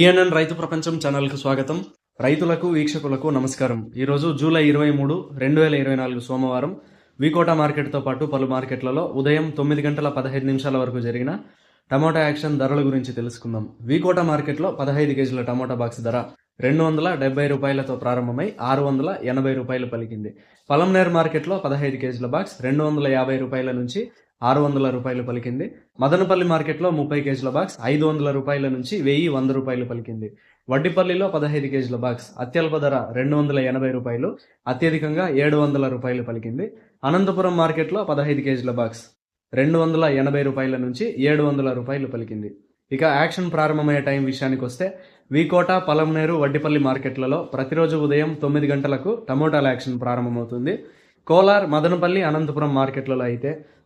PNN రైతు ప్రపంచం ఛానల్కు స్వాగతం. రైతులకు వీక్షకులకు నమస్కారం. ఈరోజు జూలై ఇరవై మూడు రెండు వేల ఇరవై నాలుగు సోమవారం వికోటా మార్కెట్తో పాటు పలు మార్కెట్లలో ఉదయం తొమ్మిది గంటల పదహైదు నిమిషాల వరకు జరిగిన టమోటా యాక్షన్ ధరల గురించి తెలుసుకుందాం. వికోటా మార్కెట్లో పదహైదు కేజీల టమోటా బాక్స్ ధర రెండు వందల డెబ్బై రూపాయలతో ప్రారంభమై ఆరు వందల ఎనభై రూపాయలు పలికింది. పలంనేర్ మార్కెట్లో పదహైదు కేజీల బాక్స్ రెండు వందల యాభై రూపాయల నుంచి ఆరు వందల రూపాయలు పలికింది. మదనపల్లి మార్కెట్లో ముప్పై కేజీల బాక్స్ ఐదు వందల రూపాయల నుంచి వెయ్యి వంద రూపాయలు పలికింది. వడ్డిపల్లిలో పదహైదు కేజీల బాక్స్ అత్యల్ప ధర రెండు వందల ఎనభై రూపాయలు అత్యధికంగా ఏడు వందల రూపాయలు పలికింది. అనంతపురం మార్కెట్లో పదహైదు కేజీల బాక్స్ రెండు వందల ఎనభై రూపాయల నుంచి ఏడు వందల రూపాయలు పలికింది. ఇక యాక్షన్ ప్రారంభమయ్యే టైం విషయానికి వస్తే వీకోట పలంనేరు వడ్డిపల్లి మార్కెట్లలో ప్రతిరోజు ఉదయం తొమ్మిది గంటలకు టమోటాల యాక్షన్ ప్రారంభమవుతుంది. కోలార్ మదనపల్లి అనంతపురం మార్కెట్లలో అయితే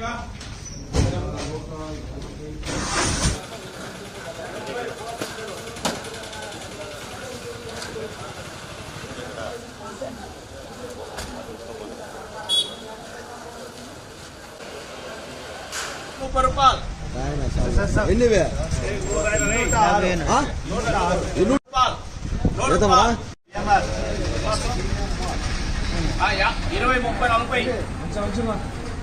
విధంగా ముప్పై రూపాయలు. ఎన్ని ఇరవై ముప్పై నలభై.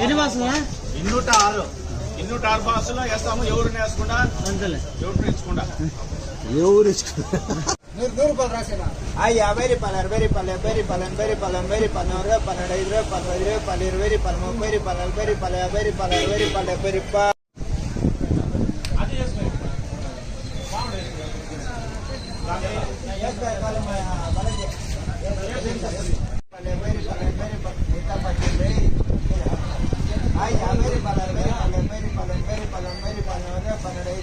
ఎన్ని బాసులా ఇన్నూట ఆరు ఇన్నూట ఆరు బాసులో వేస్తాము. ఎవరిని వేసుకుండా ఎవరిని ఇచ్చుకుండా ఎవరు ఆ యాభై రూపాయలు అరవై రూపాయలు డెబ్బై రూపాయలు ఎనభై రూపాయలు ఎనభై రూపాయలు నూరు పన్నెండు ఐదు రూపాయలు పది రూపాయలు ఇరవై రూపాయలు ముప్పై రూపాయలు నలభై రూపాయలు యాభై రూపాయలు అరవై రూపాయలు డెబ్బై రూపాయలు.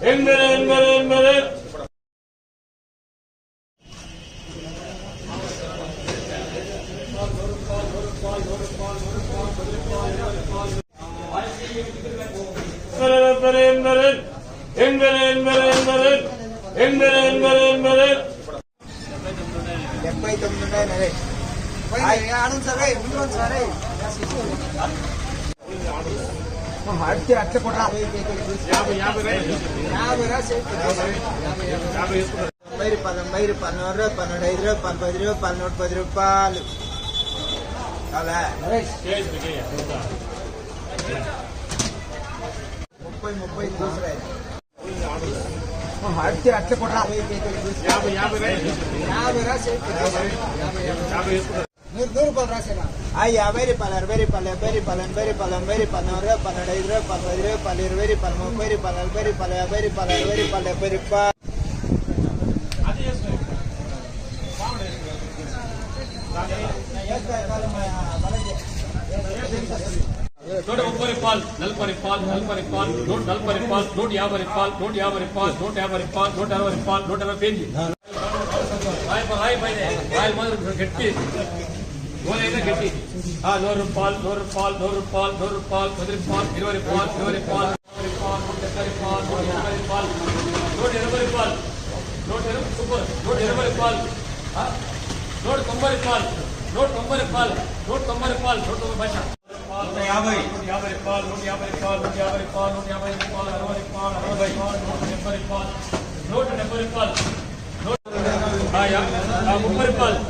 రూపాయలు ముప్పై రూపాయలు ఎన్నివే ఎన్ను యాభై అరవై యాభై అరవై డెబ్బై తొమ్మిది ఉన్నాయి నరే ఆనంద్ సరే ముందు సరే అడితే అట్లా యాభై రాసి తొంభై రూపాయలు తొంభై రూపాయలు నూరు రూపాయలు పన్నెండు ఐదు రూపాయలు పది రూపాయలు నూట పది రూపాయలు. అలా. ముప్పై ముప్పై చూసరా అడితే అట్లా కొట్రా. యాభై రాసి ನೂರು ರೂಪಾಯಿ ರಾಸೇನಾ ಅಯ್ಯ ಬೇರೆ ಪಾಲರ್ ಬೇರೆ ಪಾಲ ಬೇರೆ ಪಾಲನ್ ಬೇರೆ ಪಾಲನ್ ಬೇರೆ ಪಾಲನ್ ಅವ್ರ ಪಾಲಡ ಇದ್ರ ಪಾಲ ಇದ್ರ ಪಾಲ ಇರ ಬೇರೆ ಪಾಲ ಬೇರೆ ಪಾಲ ಬೇರೆ ಪಾಲ ಬೇರೆ ಪಾಲ ಬೇರೆ ಪಾಲ ಬೇರೆ ಪಾ నూట ముప్పై రూపాయలు నలభై రూపాయలు నలభై రూపాయలు నూట నలభై రూపాయలు నూట యాభై రూపాయలు నూట యాభై రూపాయలు నూట యాభై రూపాయలు నూట అరవై రూపాయలు నూట అరవై పేజీ రాయి రాయి పైన రాయల మొదలు గట్టి గోలైనా గట్టి ఆ నూరు రూపాయలు నూరు రూపాయలు నూరు రూపాయలు నూరు రూపాయలు పది రూపాయలు ఇరవై రూపాయలు ఇరవై రూపాయలు ఇరవై రూపాయలు ఎనభై రూపాయలు నూట ఎనభై రూపాయలు నూట ఎనభై రూపాయలు నూట ఎనభై సూపర్ నూట ఎనభై రూపాయలు ఆ? నూట తొంభై రూపాయలు నూట తొంభై రూపాయలు నూట తొంభై రూపాయలు నూట తొంభై భాష నూట యాభై నూట యాభై రూపాయలు నూట యాభై రూపాయలు నూట యాభై రూపాయలు నూట యాభై రూపాయలు అరవై రూపాయలు అరవై రూపాయలు నూట డెబ్బై రూపాయలు నూట డెబ్బై రూపాయలు నూట ఆ, యా- ఆ, ముప్పై రూపాయలు ఆ,